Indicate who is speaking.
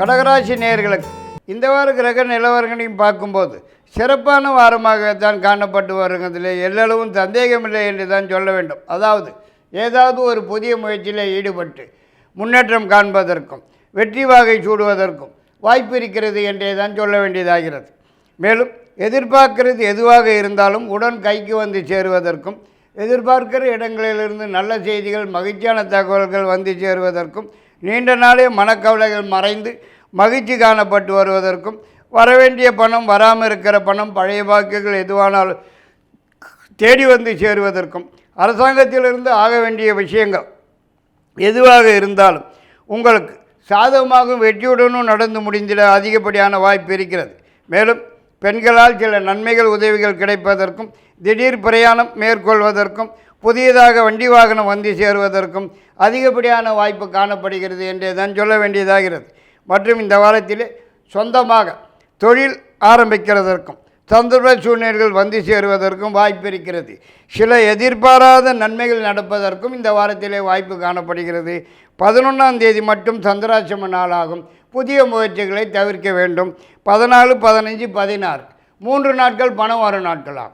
Speaker 1: கடகராசி நேர்களுக்கு இந்த வார கிரக நிலவரங்களையும் பார்க்கும்போது சிறப்பான வாரமாக தான் காணப்பட்டு வருகிறதில் எல்லளவும் சந்தேகமில்லை என்று தான் சொல்ல வேண்டும். அதாவது ஏதாவது ஒரு புதிய முயற்சியில் ஈடுபட்டு முன்னேற்றம் காண்பதற்கும் வெற்றி வாகை சூடுவதற்கும் வாய்ப்பு இருக்கிறது என்றே தான் சொல்ல வேண்டியதாகிறது. மேலும் எதிர்பார்க்கிறது எதுவாக இருந்தாலும் உடன் கைக்கு வந்து சேருவதற்கும் எதிர்பார்க்கிற இடங்களிலிருந்து நல்ல செய்திகள் மகிழ்ச்சியான தகவல்கள் வந்து சேருவதற்கும் நீண்ட நாளே மனக்கவலைகள் மறைந்து மகிழ்ச்சி காணப்பட்டு வருவதற்கும் வரவேண்டிய பணம் வராமல் இருக்கிற பணம் பழைய வாக்குகள் எதுவானாலும் தேடி வந்து சேருவதற்கும் அரசாங்கத்திலிருந்து ஆக வேண்டிய விஷயங்கள் எதுவாக இருந்தாலும் உங்களுக்கு சாதகமாகவும் வெற்றியுடனும் நடந்து முடிந்திட அதிகப்படியான வாய்ப்பு இருக்கிறது. மேலும் பெண்களால் சில நன்மைகள் உதவிகள் கிடைப்பதற்கும் திடீர் பிரயாணம் மேற்கொள்வதற்கும் புதியதாக வண்டி வாகனம் வந்து சேருவதற்கும் அதிகப்படியான வாய்ப்பு காணப்படுகிறது என்றே தான் சொல்ல வேண்டியதாகிறது. மற்றும் இந்த வாரத்தில் சொந்தமாக தொழில் ஆரம்பிக்கிறதற்கும் சந்தர்ப்ப சூழ்நிலைகள் வந்து சேருவதற்கும் வாய்ப்பு இருக்கிறது. சில எதிர்பாராத நன்மைகள் நடப்பதற்கும் இந்த வாரத்திலே வாய்ப்பு காணப்படுகிறது. பதினொன்றாம் தேதி மட்டும் சந்திராசிரம நாளாகும். புதிய முயற்சிகளை தவிர்க்க வேண்டும். பதினாலு பதினஞ்சு பதினாறு. மூன்று நாட்கள் பணம் வரும் நாட்களாம்